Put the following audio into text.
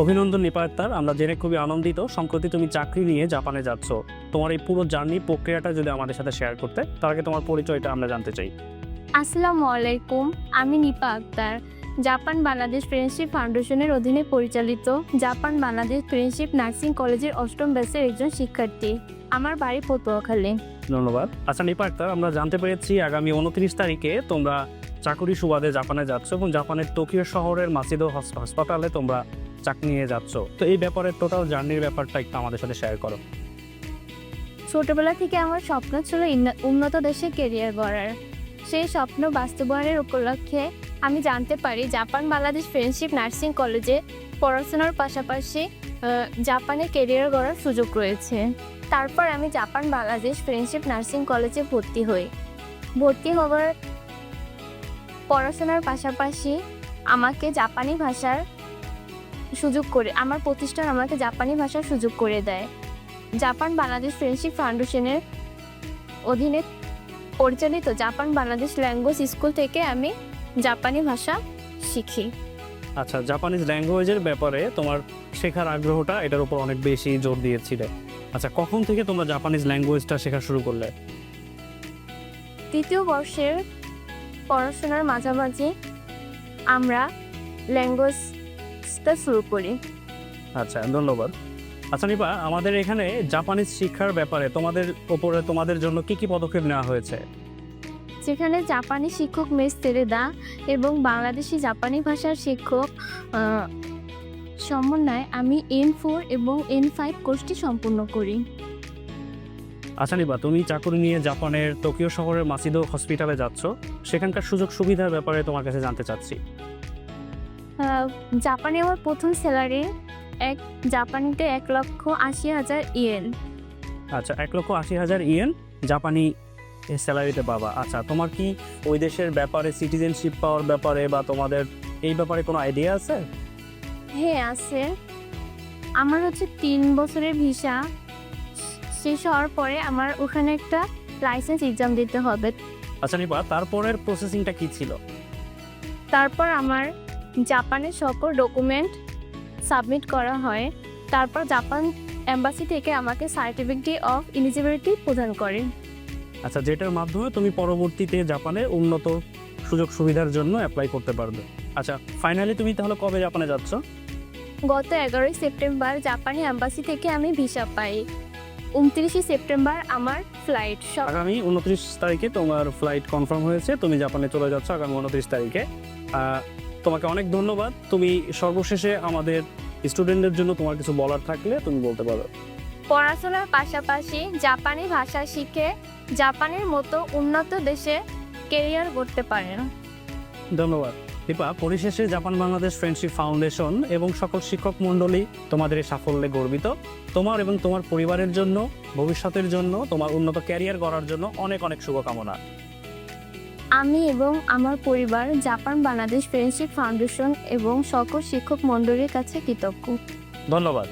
অভিনন্দন নিপায়তার আমরা জেনে খুবই আনন্দিত। সম্প্রতি তুমি চাকরি নিয়ে জাপানে যাচ্ছ। তোমার এই পুরো জার্নি প্রক্রিয়াটা যদি আমাদের সাথে শেয়ার করতে তার আগে তোমার পরিচয়টা আমরা জানতে চাই। আসসালামু আলাইকুম আমি নিপা আক্তার। জাপান বাংলাদেশ ফ্রেন্ডশিপ ফাউন্ডেশনের অধীনে পরিচালিত জাপান বাংলাদেশ ফ্রেন্ডশিপ নার্সিং কলেজের অষ্টম ব্যাচের একজন শিক্ষার্থী। আমার বাড়ি পটুয়াখালী। ধন্যবাদ। আচ্ছা নিপায়তার আমরা জানতে পেরেছি আগামী উনত্রিশ তারিখে তোমরা চাকুরি সুবাদে জাপানে যাচ্ছ এবং জাপানের টোকিও শহরের মাসিদো হস- হাসপাতালে তোমরা চাকরি নিয়ে যাচ্ছ। তো এই ব্যাপারে টোটাল জার্নির ব্যাপারটা একটু আমাদের সাথে শেয়ার করো। ছোটবেলা থেকে আমার স্বপ্ন ছিল উন্নত দেশে কেরিয়ার গড়ার। সেই স্বপ্ন বাস্তবায়নের উপলক্ষে আমি জানতে পারি জাপান, বাংলাদেশ ফ্রেন্ডশিপ নার্সিং কলেজে পড়াশোনার পাশাপাশি জাপানে কেরিয়ার গড়ার সুযোগ রয়েছে। তারপর আমি জাপান, বাংলাদেশ ফ্রেন্ডশিপ নার্সিং কলেজে ভর্তি হই। ভর্তি হওয়ার পড়াশোনার পাশাপাশি আমাকে জাপানি ভাষার সুযোগ করে আমার প্রতিষ্ঠান আমাকে জাপানি ভাষার সুযোগ করে দেয়। জাপান বাংলাদেশ ফ্রেন্ডশিপ ফাউন্ডেশনের অধীনে পরিচালিত জাপান বাংলাদেশ ল্যাঙ্গুয়েজ স্কুল থেকে আমি জাপানি ভাষা শিখি। আচ্ছা জাপানিজ ল্যাঙ্গুয়েজের ব্যাপারে তোমার শেখার আগ্রহটা এটার উপর অনেক বেশি জোর দিয়েছিলে। আচ্ছা কখন থেকে তোমরা জাপানিজ ল্যাঙ্গুয়েজটা শেখা শুরু করলে? তৃতীয় বর্ষের পড়াশোনার মাঝামাঝি আমরা ল্যাঙ্গুয়েজটা শুরু করি। আচ্ছা ধন্যবাদ। আচ্ছা নিপা আমাদের এখানে জাপানিজ শিক্ষার ব্যাপারে তোমাদের উপরে তোমাদের জন্য কি কি পদক্ষেপ নেওয়া হয়েছে? যেখানে জাপানি শিক্ষক মেস তেরেদা এবং বাংলাদেশি জাপানি ভাষার শিক্ষক সমন্বয়ে আমি এন ফোর এবং এন ফাইভ কোর্সটি সম্পূর্ণ করি। আচ্ছা নিপা তুমি চাকরি নিয়ে জাপানের টোকিও শহরের মাসিদো হসপিটালে যাচ্ছ। সেখানকার সুযোগ সুবিধার ব্যাপারে তোমার কাছে জানতে চাচ্ছি। জাপানে আমার প্রথম স্যালারি এক জাপানিতে এক লক্ষ আশি হাজার ইয়েন। আচ্ছা এক লক্ষ আশি হাজার ইয়েন জাপানি স্যালারিতে পাবা। আচ্ছা তোমার কি ওই দেশের ব্যাপারে সিটিজেনশিপ পাওয়ার ব্যাপারে বা তোমাদের এই ব্যাপারে কোনো আইডিয়া আছে? হ্যাঁ আছে। আমার হচ্ছে তিন বছরের ভিসা শেষ হওয়ার পরে আমার ওখানে একটা লাইসেন্স এক্সাম দিতে হবে। আচ্ছা নিপা তারপরের প্রসেসিংটা কি ছিল? তারপর আমার জাপানের সকল ডকুমেন্ট সাবমিট করা হয়। তারপর জাপান এম্বাসি থেকে আমাকে সার্টিফিকেট অফ এলিজিবিলিটি প্রদান করে। আচ্ছা যেটার মাধ্যমে তুমি পরবর্তীতে জাপানে উন্নত সুযোগ সুবিধার জন্য অ্যাপ্লাই করতে পারবে। আচ্ছা ফাইনালি তুমি তাহলে কবে জাপানে যাচ্ছ? গত এগারোই সেপ্টেম্বর জাপানি এম্বাসি থেকে আমি ভিসা পাই। উনত্রিশে সেপ্টেম্বর আমার ফ্লাইট আগামী উনত্রিশ তারিখে তোমার ফ্লাইট কনফার্ম হয়েছে। তুমি জাপানে চলে যাচ্ছ আগামী উনত্রিশ তারিখে। তোমাকে অনেক ধন্যবাদ। তুমি সর্বশেষে আমাদের স্টুডেন্টদের জন্য তোমার কিছু বলার থাকলে তুমি বলতে পারো। পড়াশোনার পাশাপাশি জাপানি ভাষা শিখে জাপানের মতো উন্নত দেশে কেরিয়ার করতে পারেন। ধন্যবাদ। দীপা পরিশেষে জাপান বাংলাদেশ ফ্রেন্ডশিপ ফাউন্ডেশন এবং সকল শিক্ষক মণ্ডলী তোমাদের এই সাফল্যে গর্বিত। তোমার এবং তোমার পরিবারের জন্য ভবিষ্যতের জন্য তোমার উন্নত ক্যারিয়ার গড়ার জন্য অনেক অনেক শুভকামনা। আমি এবং আমার পরিবার জাপান বাংলাদেশ ফ্রেন্ডশিপ ফাউন্ডেশন এবং সকল শিক্ষক মণ্ডলীর কাছে কৃতজ্ঞ। ধন্যবাদ।